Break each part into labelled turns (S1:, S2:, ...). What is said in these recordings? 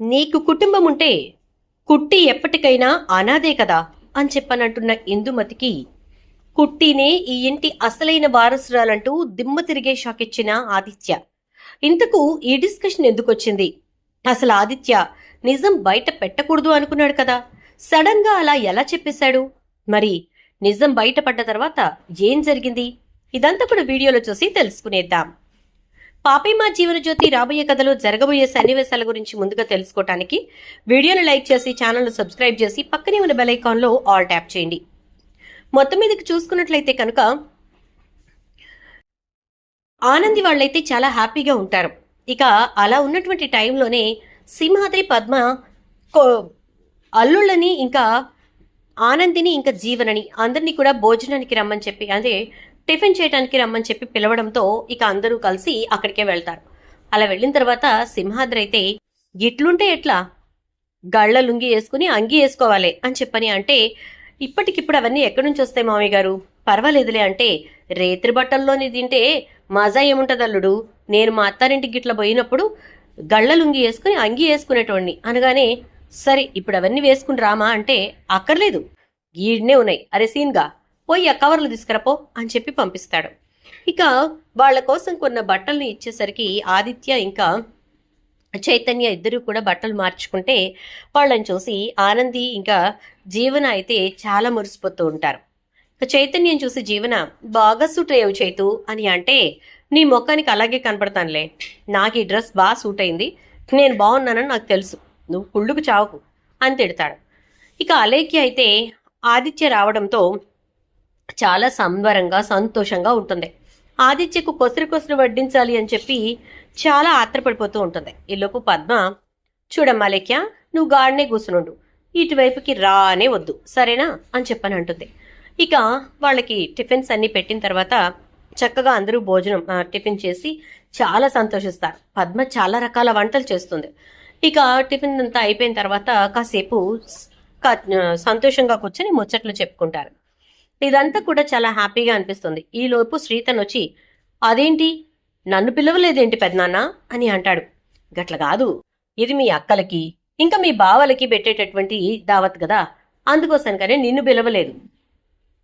S1: నీకు కుటుంబం ఉంటే కుట్టి ఎప్పటికైనా అనాదే కదా అని చెప్పనంటున్న ఇందుమతికి కుట్టినే ఈ ఇంటి అసలైన వారసురాలంటూ దిమ్మ తిరిగే షాక్ ఇచ్చిన ఆదిత్య. ఇంతకు ఈ డిస్కషన్ ఎందుకు వచ్చింది అసలు ఆదిత్య నిజం బయట పెట్టకూడదు అనుకున్నాడు కదా. సడన్గా అలా ఎలా చెప్పేశాడు? మరి నిజం బయటపడ్డ తర్వాత ఏం జరిగింది? ఇదంతా కూడా వీడియోలో చూసి తెలుసుకునేద్దాం. పాపిమా జీవనజ్యోతి రాబోయే కథలో జరగబోయే సన్నివేశాల గురించి ముందుగా తెలుసుకోవటానికి వీడియోను లైక్ చేసి ఛానల్ను సబ్స్క్రైబ్ చేసి పక్కనే ఉన్న బెల్ ఐకాన్లో ఆల్ ట్యాప్ చేయండి. మొత్తం మీదకి చూసుకున్నట్లయితే కనుక ఆనంది వాళ్ళైతే చాలా హ్యాపీగా ఉంటారు. ఇక అలా ఉన్నటువంటి టైంలోనే సింహాద్రి పద్మ కో- అల్లుళ్ళని ఇంకా ఆనందిని ఇంకా జీవనని అందరినీ కూడా భోజనానికి రమ్మని చెప్పి అదే టిఫిన్ చేయడానికి రమ్మని చెప్పి పిలవడంతో ఇక అందరూ కలిసి అక్కడికే వెళ్తారు. అలా వెళ్ళిన తర్వాత సింహాద్రి అయితే ఇట్లుంటే ఎట్లా? గళ్ళ లుంగి వేసుకుని అంగి వేసుకోవాలి అని చెప్పని అంటే ఇప్పటికిప్పుడు అవన్నీ ఎక్కడి నుంచి వస్తాయి మామయ్య గారు? పర్వాలేదులే అంటే రేత్రి బట్టల్లోని తింటే మజా ఏముంటది అల్లుడు? నేను మా అత్తారింటికి గిట్ల పోయినప్పుడు గళ్ళ లుంగి వేసుకుని అంగి వేసుకునేటోడిని. అనగానే సరే ఇప్పుడు అవన్నీ వేసుకుని రామా? అంటే అక్కర్లేదు. ఈడ్నే ఉన్నాయి. అరే సీన్గా. పోయి ఆ కవర్లు తీసుకురాపో అని చెప్పి పంపిస్తాడు. ఇక వాళ్ళ కోసం కొన్న బట్టల్ని ఇచ్చేసరికి ఆదిత్య ఇంకా చైతన్య ఇద్దరు కూడా బట్టలు మార్చుకుంటే వాళ్ళని చూసి ఆనంది ఇంకా జీవన అయితే చాలా మురిసిపోతూ ఉంటారు. చైతన్యం చూసి జీవన బాగా సూట్ అయ్యావు చైతు అని అంటే నీ ముఖానికి అలాగే కనపడతానులే. నాకు ఈ డ్రెస్ బాగా సూట్ అయింది. నేను బాగున్నానని నాకు తెలుసు. నువ్వు కుళ్ళుకు చావుకు అని తిడతాడు. ఇక అలేఖ్య అయితే ఆదిత్య రావడంతో చాలా సంబరంగా సంతోషంగా ఉంటుంది. ఆదిత్యకు కొసరి కొసరు వడ్డించాలి అని చెప్పి చాలా ఆత్రపడిపోతూ ఉంటుంది. ఈలోపు పద్మ చూడమ్మా లేఖ్య నువ్వు గాడినే కూసునుండు ఇటువైపుకి రానే వద్దు. సరేనా? అని చెప్పని అంటుంది. ఇక వాళ్ళకి టిఫిన్స్ అన్ని పెట్టిన తర్వాత చక్కగా అందరూ భోజనం టిఫిన్ చేసి చాలా సంతోషిస్తారు. పద్మ చాలా రకాల వంటలు చేస్తుంది. ఇక టిఫిన్ అంతా అయిపోయిన తర్వాత కాసేపు సంతోషంగా కూర్చొని ముచ్చట్లు చెప్పుకుంటారు. ఇదంతా కూడా చాలా హ్యాపీగా అనిపిస్తుంది. ఈలోపు శ్రీతన్ వచ్చి అదేంటి? నన్ను పిలవలేదేంటి పెద్దనాన్న అని అంటాడు. గట్ల కాదు. ఇది మీ అక్కలకి ఇంకా మీ బావలకి పెట్టేటటువంటి దావత్ కదా కానీ నిన్ను పిలవలేదు.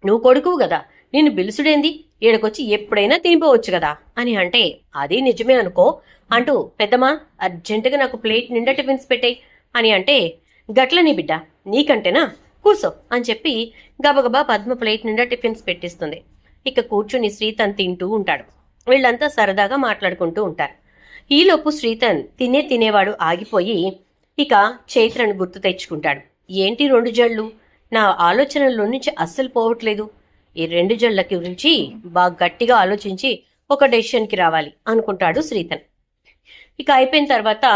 S1: నువ్వు కొడుకువు కదా నిన్ను పిలుసుడేంది ఈడకొచ్చి ఎప్పుడైనా తినిపోవచ్చు కదా అని అంటే అది నిజమే అనుకో. అంటూ పెద్దమ్మా అర్జెంటుగా నాకు ప్లేట్ నిండా టిఫిన్స్ పెట్టేయి. అని అంటే గట్లని బిడ్డ నీకంటేనా? కూసో అని చెప్పి గబగబా పద్మ ప్లేట్ నిండా టిఫిన్స్ పెట్టిస్తుంది. ఇక కూర్చుని శ్రీతన్ తింటూ ఉంటాడు. వీళ్ళంతా సరదాగా మాట్లాడుకుంటూ ఉంటారు. ఈలోపు శ్రీతన్ తినే తినేవాడు ఆగిపోయి ఇక చైత్రను గుర్తు తెచ్చుకుంటాడు. ఏంటి రెండు జళ్ళు? నా ఆలోచనల్లో నుంచి అస్సలు పోవట్లేదు. ఈ రెండు జళ్ళ గురించి బాగా గట్టిగా ఆలోచించి ఒక డెసిషన్కి రావాలి అనుకుంటాడు శ్రీతన్. ఇక అయిపోయిన తర్వాత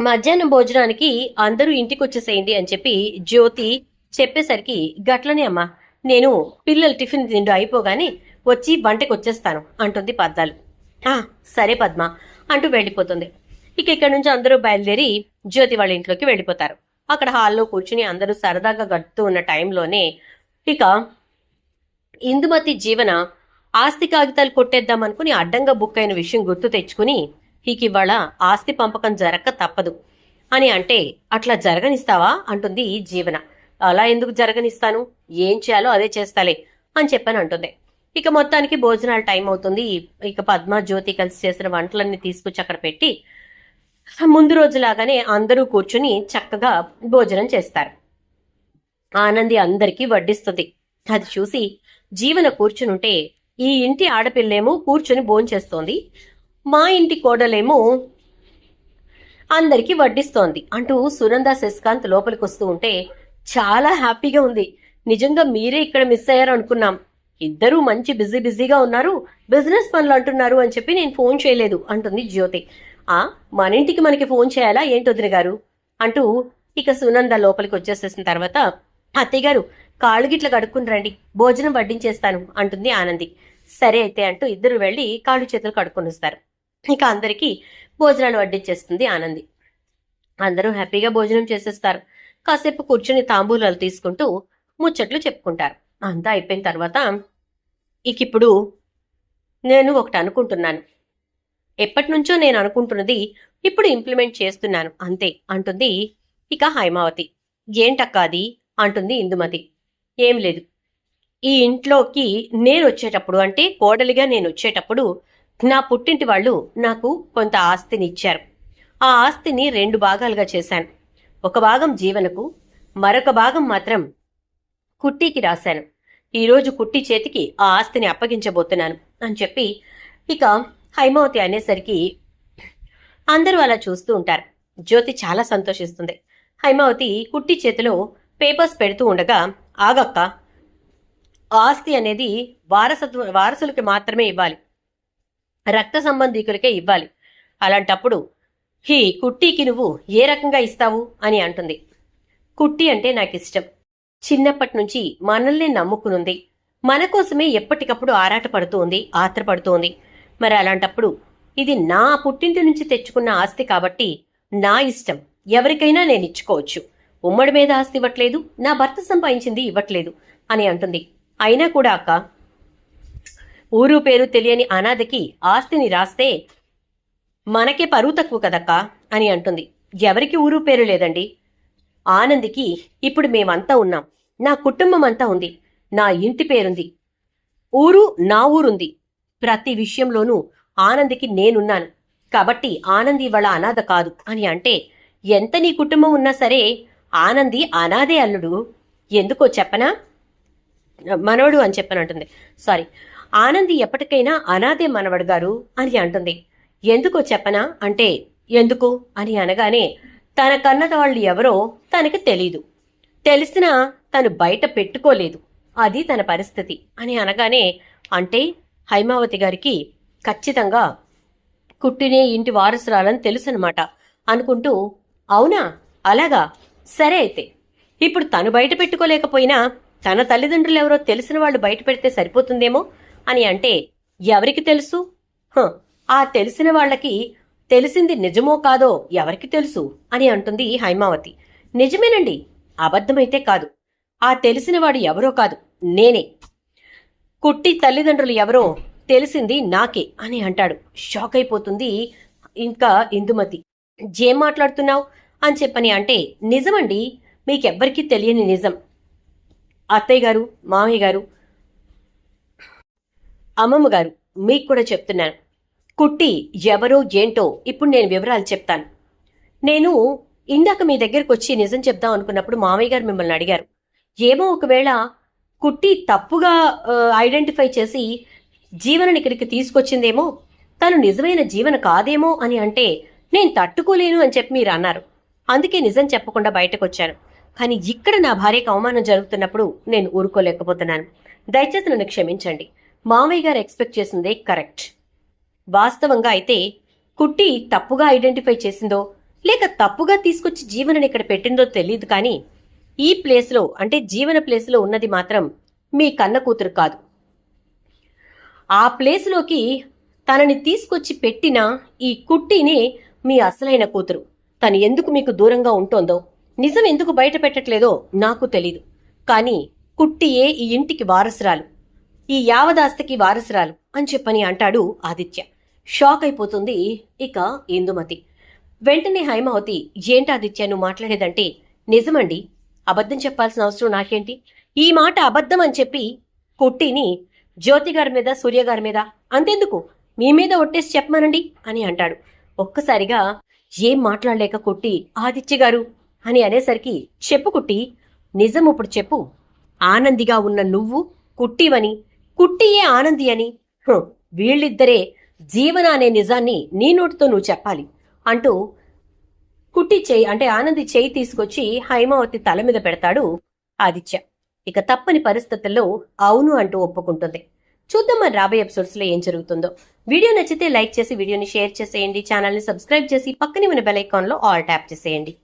S1: మధ్యాహ్నం భోజనానికి అందరూ ఇంటికి వచ్చేసేయండి అని చెప్పి జ్యోతి చెప్పేసరికి గట్లనే అమ్మా నేను పిల్లలు టిఫిన్ తిండు అయిపోగానే వచ్చి వంటకు వచ్చేస్తాను అంటుంది పద్దాలు. "ఆ, సరే పద్మ అంటూ వెళ్ళిపోతుంది. ఇక ఇక్కడ నుంచి అందరూ బయలుదేరి జ్యోతి వాళ్ళ ఇంట్లోకి వెళ్ళిపోతారు. అక్కడ హాల్లో కూర్చుని అందరూ సరదాగా గడుపుతూ ఉన్న టైంలోనే ఇక ఇందుమతి జీవన ఆస్తి కాగితాలు కొట్టేద్దాం అనుకుని అడ్డంగా బుక్ అయిన విషయం గుర్తు తెచ్చుకుని ఇక ఆస్తి పంపకం జరగక తప్పదు. అని అంటే అట్లా జరగనిస్తావా? అంటుంది జీవన. అలా ఎందుకు జరగనిస్తాను? ఏం చేయాలో అదే చేస్తాలే అని చెప్పని అంటుంది. ఇక మొత్తానికి భోజనాల టైం అవుతుంది. ఇక పద్మ జ్యోతి కలిసి చేసిన వంటలన్నీ తీసుకొచ్చి అక్కడ పెట్టి ముందు రోజులాగానే అందరూ కూర్చుని చక్కగా భోజనం చేస్తారు. ఆనంది అందరికీ వడ్డిస్తుంది. అది చూసి జీవన కూర్చునుంటే ఈ ఇంటి ఆడపిల్లేమో కూర్చుని భోంచేస్తోంది. మా ఇంటి కోడలేమో అందరికీ వడ్డిస్తోంది అంటూ సునంద శశికాంత్ లోపలికి వస్తూ ఉంటే చాలా హ్యాపీగా ఉంది. నిజంగా మీరే ఇక్కడ మిస్ అయ్యారు అనుకున్నాం. ఇద్దరూ మంచి బిజీ బిజీగా ఉన్నారు. బిజినెస్ పనులు అంటున్నారు అని చెప్పి నేను ఫోన్ చేయలేదు అంటుంది జ్యోతి. ఆ మన ఇంటికి మనకి ఫోన్ చేయాలా? ఏంటొదిన గారు? అంటూ ఇక సునంద లోపలికి వచ్చేసేసిన తర్వాత అత్తయ్య గారు కాళ్ళు గిట్ల కడుక్కుని రండి. భోజనం వడ్డించేస్తాను అంటుంది ఆనంది. సరే అయితే అంటూ ఇద్దరు వెళ్ళి కాళ్ళు చేతులు కడుక్కొని వస్తారు. ఇక అందరికీ భోజనాలు వడ్డించేస్తుంది ఆనంది. అందరూ హ్యాపీగా భోజనం చేసేస్తారు. కాసేపు కూర్చుని తాంబూలాలు తీసుకుంటూ ముచ్చట్లు చెప్పుకుంటారు. అంతా అయిపోయిన తర్వాత ఇక ఇప్పుడు నేను ఒకటి అనుకుంటున్నాను. ఎప్పటి నుంచో నేను అనుకుంటున్నది ఇప్పుడు ఇంప్లిమెంట్ చేస్తున్నాను. అంతే అంటుంది ఇక హైమావతి. ఏంటక్క అది? అంటుంది ఇందుమతి. ఏం లేదు. ఈ ఇంట్లోకి నేను వచ్చేటప్పుడు అంటే కోడలిగా నేను వచ్చేటప్పుడు నా పుట్టింటి వాళ్ళు నాకు కొంత ఆస్తిని ఇచ్చారు. ఆ ఆస్తిని రెండు భాగాలుగా చేశాను. ఒక భాగం జీవనకు మరొక భాగం మాత్రం కుట్టికి రాశాను. ఈరోజు కుట్టి చేతికి ఆ ఆస్తిని అప్పగించబోతున్నాను అని చెప్పి ఇక హైమావతి అనేసరికి అందరూ అలా చూస్తూ ఉంటారు. జ్యోతి చాలా సంతోషిస్తుంది. హైమావతి కుట్టి చేతిలో పేపర్స్ పెడుతూ ఉండగా ఆగక్క ఆస్తి అనేది వారసత్వ వారసులకి మాత్రమే ఇవ్వాలి. రక్త సంబంధీకులకే ఇవ్వాలి. అలాంటప్పుడు హీ కుట్టీకి నువ్వు ఏ రకంగా ఇస్తావు? అని అంటుంది. కుట్టి అంటే నాకు ఇష్టం చిన్నప్పటి నుంచి మనల్ని నమ్ముకునుంది. మన కోసమే ఎప్పటికప్పుడు ఆరాటపడుతూ ఉంది మరి అలాంటప్పుడు ఇది నా పుట్టింటి నుంచి తెచ్చుకున్న ఆస్తి కాబట్టి నా ఇష్టం. ఎవరికైనా నేను ఇచ్చుకోవచ్చు. ఉమ్మడి మీద ఆస్తి ఇవ్వట్లేదు నా భర్త సంపాదించింది ఇవ్వట్లేదు అని అంటుంది. అయినా కూడా అక్క ఊరు పేరు తెలియని అనాథకి ఆస్తిని రాస్తే మనకే పరువు తక్కువ కదక్కా అని అంటుంది. ఎవరికి ఊరు పేరు లేదండి. ఆనందికి ఇప్పుడు మేమంతా ఉన్నాం. నా కుటుంబం అంతా ఉంది. నా ఇంటి పేరుంది. ఊరు నా ఊరుంది. ప్రతి విషయంలోనూ ఆనందికి నేనున్నాను. కాబట్టి ఆనంది వాళ్ళ అనాథ కాదు అని అంటే ఎంత నీ కుటుంబం ఉన్నా సరే ఆనంది అనాథే అల్లుడు. ఎందుకో చెప్పనా? మనవడు అని చెప్పనంటుంది. సారీ ఆనంది ఎప్పటికైనా అనాథే మనవడు గారు అని అంటుంది. ఎందుకో చెప్పనా? అంటే ఎందుకు? అని అనగానే తన కన్నద వాళ్ళు ఎవరో తనకి తెలీదు. తెలిసినా తను బయట పెట్టుకోలేదు. అది తన పరిస్థితి అని అనగానే అంటే హైమావతి గారికి ఖచ్చితంగా కుట్టినే ఇంటి వారసురాలని తెలుసనమాట అనుకుంటూ అవునా? అలాగా? సరే అయితే. ఇప్పుడు తను బయట పెట్టుకోలేకపోయినా తన తల్లిదండ్రులు ఎవరో తెలిసిన వాళ్ళు బయట పెడితే సరిపోతుందేమో? అని అంటే ఎవరికి తెలుసు? ఆ తెలిసిన వాళ్ళకి తెలిసింది నిజమో కాదో ఎవరికి తెలుసు? అని అంటుంది హైమావతి. నిజమేనండి అబద్ధమైతే కాదు. ఆ తెలిసినవాడు ఎవరో కాదు నేనే. కుట్టి తల్లిదండ్రులు ఎవరో తెలిసింది నాకే అని అంటాడు. షాక్ అయిపోతుంది ఇంకా ఇందుమతి. ఏం మాట్లాడుతున్నావు? అని చెప్పని అంటే నిజమండి మీకెవ్వరికీ తెలియని నిజం. అత్తయ్య గారు మామయ్య గారు అమ్మమ్మ గారు మీకు కూడా చెప్తున్నాను. కుట్టి ఎవరో ఏంటో ఇప్పుడు నేను వివరాలు చెప్తాను. నేను ఇందాక మీ దగ్గరకు వచ్చి నిజం చెప్దాం అనుకున్నప్పుడు మామయ్య గారు మిమ్మల్ని అడిగారు. ఏమో ఒకవేళ కుట్టి తప్పుగా ఐడెంటిఫై చేసి జీవనని ఇక్కడికి తీసుకొచ్చిందేమో తను నిజమైన జీవన కాదేమో అని అంటే నేను తట్టుకోలేను అని చెప్పి మీరు అన్నారు. అందుకే నిజం చెప్పకుండా బయటకు వచ్చాను కానీ ఇక్కడ నా భార్యకు అవమానం జరుగుతున్నప్పుడు నేను ఊరుకోలేకపోతున్నాను. దయచేసి నన్ను క్షమించండి. మామయ్య గారు ఎక్స్పెక్ట్ చేసిందే కరెక్ట్ వాస్తవంగా అయితే కుట్టి తప్పుగా ఐడెంటిఫై చేసిందో లేక తప్పుగా తీసుకొచ్చి జీవనని ఇక్కడ పెట్టిందో తెలియదు కానీ ఈ ప్లేస్లో అంటే జీవన ప్లేస్లో ఉన్నది మాత్రం మీ కన్న కూతురు కాదు. ఆ ప్లేస్లోకి తనని తీసుకొచ్చి పెట్టిన ఈ కుట్టినే మీ అసలైన కూతురు. తను ఎందుకు మీకు దూరంగా ఉంటోందో నిజం ఎందుకు బయట పెట్టట్లేదో నాకు తెలీదు. కానీ కుట్టియే ఈ ఇంటికి వారసురాలు. ఈ యావదాస్తికి వారసురాలు అని చెప్పని అంటాడు ఆదిత్య. షాక్ అయిపోతుంది ఇక ఇందుమతి. వెంటనే హైమావతి ఏంటి ఆదిత్య నువ్వు మాట్లాడేదంటే నిజమండి. అబద్ధం చెప్పాల్సిన అవసరం నాకేంటి? ఈ మాట అబద్ధం అని చెప్పి కొట్టిని జ్యోతి గారి మీద సూర్య గారి మీద. అంతెందుకు? మీ మీద ఒట్టేసి చెప్పమనండి అని అంటాడు. ఒక్కసారిగా ఏం మాట్లాడలేక కుట్టి ఆదిత్య గారు అని అనేసరికి చెప్పు కుట్టి నిజం ఇప్పుడు చెప్పు. ఆనందిగా ఉన్న నువ్వు కుట్టివని కుట్టియే ఆనంది అని. వీళ్ళిద్దరే జీవన అనే నిజాన్ని నీ నోటితో నువ్వు చెప్పాలి అంటూ కుట్టి చేయి అంటే ఆనంది చేయి తీసుకొచ్చి హైమావతి తల మీద పెడతాడు ఆదిత్య. ఇక తప్పని పరిస్థితుల్లో అవును అంటూ ఒప్పుకుంటుంది. చూద్దాం మరి రాబోయే ఎపిసోడ్స్లో ఏం జరుగుతుందో. వీడియో నచ్చితే లైక్ చేసి వీడియోని షేర్ చేసేయండి. ఛానల్ని సబ్స్క్రైబ్ చేసి పక్కనే ఉన్న బెల్ ఐకాన్లో ఆల్ ట్యాప్ చేసేయండి.